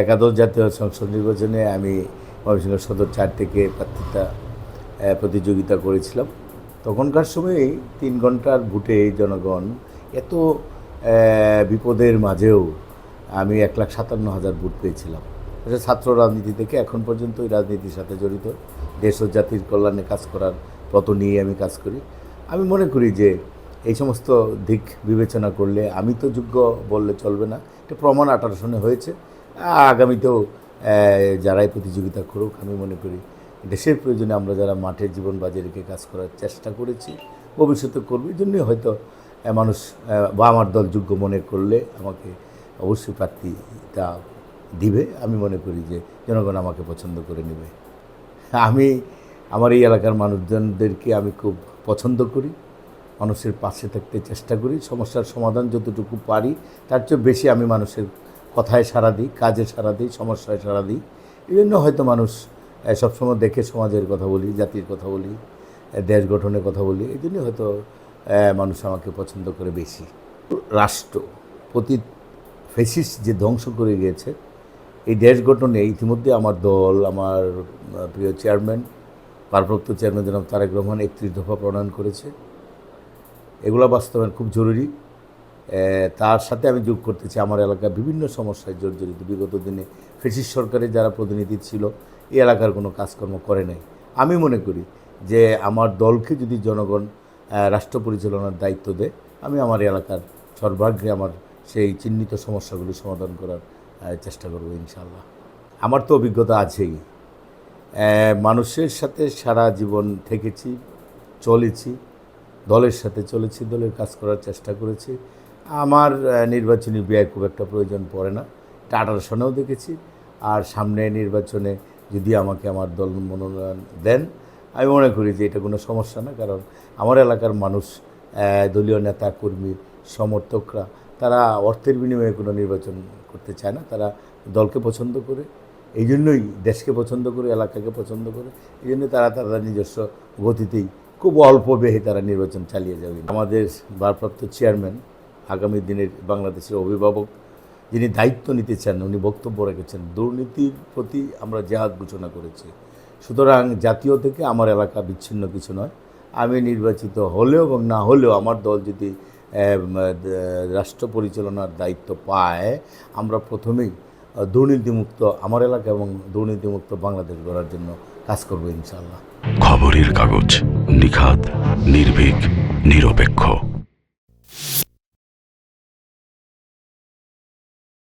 একাদশ জাতীয় সংসদ নির্বাচনে আমি ময়মনসিংহ সদর চার থেকে প্রার্থিতা প্রতিযোগিতা করেছিলাম। তখনকার সময়েই তিন ঘণ্টার ভোটে জনগণ এত বিপদের মাঝেও আমি এক লাখ সাতান্ন হাজার ভোট পেয়েছিলাম। ছাত্র রাজনীতি থেকে এখন পর্যন্ত এই রাজনীতির সাথে জড়িত। দেশ ও জাতির কল্যাণে কাজ করার পথ নিয়ে আমি কাজ করি। আমি মনে করি যে এই সমস্ত দিক বিবেচনা করলে আমি তো যোগ্য বললে চলবে না। এটা প্রমাণ আঠারো সনে হয়েছে। আগামীতেও যারাই প্রতিযোগিতা করুক, আমি মনে করি দেশের প্রয়োজনে আমরা যারা মাঠের জীবন বাজে রেখে কাজ করার চেষ্টা করেছি, ভবিষ্যতে করব, এই জন্যই হয়তো মানুষ বা আমার দল যোগ্য মনে করলে আমাকে অবশ্যই প্রার্থীটা দিবে। আমি মনে করি যে জনগণ আমাকে পছন্দ করে নেবে। আমি, আমার এই এলাকার মানুষজনদেরকে আমি খুব পছন্দ করি, মানুষের পাশে থাকতে চেষ্টা করি, সমস্যার সমাধান যতটুকু পারি, তার চেয়ে বেশি আমি মানুষের কথায় সাড়া দিই, কাজে সারা দিই, সমস্যায় সারা দিই। এই জন্য হয়তো মানুষ সবসময় দেখে সমাজের কথা বলি, জাতির কথা বলি দেশ গঠনের কথা বলি, এই জন্য হয়তো মানুষ আমাকে পছন্দ করে বেশি। রাষ্ট্র প্রতি ফেসিস যে ধ্বংস করে গিয়েছে, এই দেশ গঠনে ইতিমধ্যে আমার দল, আমার প্রিয় চেয়ারম্যান, ভারপ্রাপ্ত চেয়ারম্যান জনাব তারেক রহমান একত্রিশ দফা প্রণয়ন করেছে। এগুলো বাস্তবায়ন খুব জরুরি। তার সাথে আমি যোগ করতে চাই। আমার এলাকায় বিভিন্ন সমস্যায় জর্জরিত। বিগত দিনে ফেসিস সরকারের যারা প্রতিনিধি ছিল, এই এলাকার কোনো কাজকর্ম করে নাই। আমি মনে করি যে আমার দলকে যদি জনগণ রাষ্ট্র পরিচালনার দায়িত্ব দেয়, আমি আমার এলাকার সর্বাগ্রে আমার সেই চিহ্নিত সমস্যাগুলি সমাধান করার চেষ্টা করব ইনশাল্লাহ আমার তো অভিজ্ঞতা আছেই। মানুষের সাথে সারা জীবন থেকেছি, চলেছি, দলের সাথে চলেছি, দলের কাজ করার চেষ্টা করেছি। আমার নির্বাচনী ব্যয় খুব একটা প্রয়োজন পড়ে না। আঠারো সনেও দেখেছি। আর সামনে নির্বাচনে যদি আমাকে আমার দল মনোনয়ন দেন, আমি মনে করি যে এটা কোনো সমস্যা না, কারণ আমার এলাকার মানুষ দলীয় নেতা, কর্মী, সমর্থকরা, তারা অর্থের বিনিময়ে কোনো নির্বাচন করতে চায় না। তারা দলকে পছন্দ করে, এই জন্যই দেশকে পছন্দ করে, এলাকাকে পছন্দ করে, এই জন্য তারা তারা নিজস্ব গতিতেই খুব অল্প ব্যয়ে তারা নির্বাচন চালিয়ে যাবে। আমাদের ভারপ্রাপ্ত চেয়ারম্যান আগামী দিনের বাংলাদেশের অভিভাবক যিনি দায়িত্ব নিতে চান, উনি বক্তব্য রেখেছেন, দুর্নীতির প্রতি আমরা জেহাদ ঘোষণা করেছি। সুতরাং জাতীয় থেকে আমার এলাকা বিচ্ছিন্ন কিছু নয়। আমি নির্বাচিত হলেও এবং না হলেও আমার দল যদি রাষ্ট্র পরিচালনার দায়িত্ব পায়, আমরা প্রথমেই দুর্নীতিমুক্ত আমার এলাকা এবং দুর্নীতিমুক্ত বাংলাদেশ গড়ার জন্য কাজ করব ইনশাল্লাহ খবরের কাগজ নিখাত নির্ভীক, নিরপেক্ষ।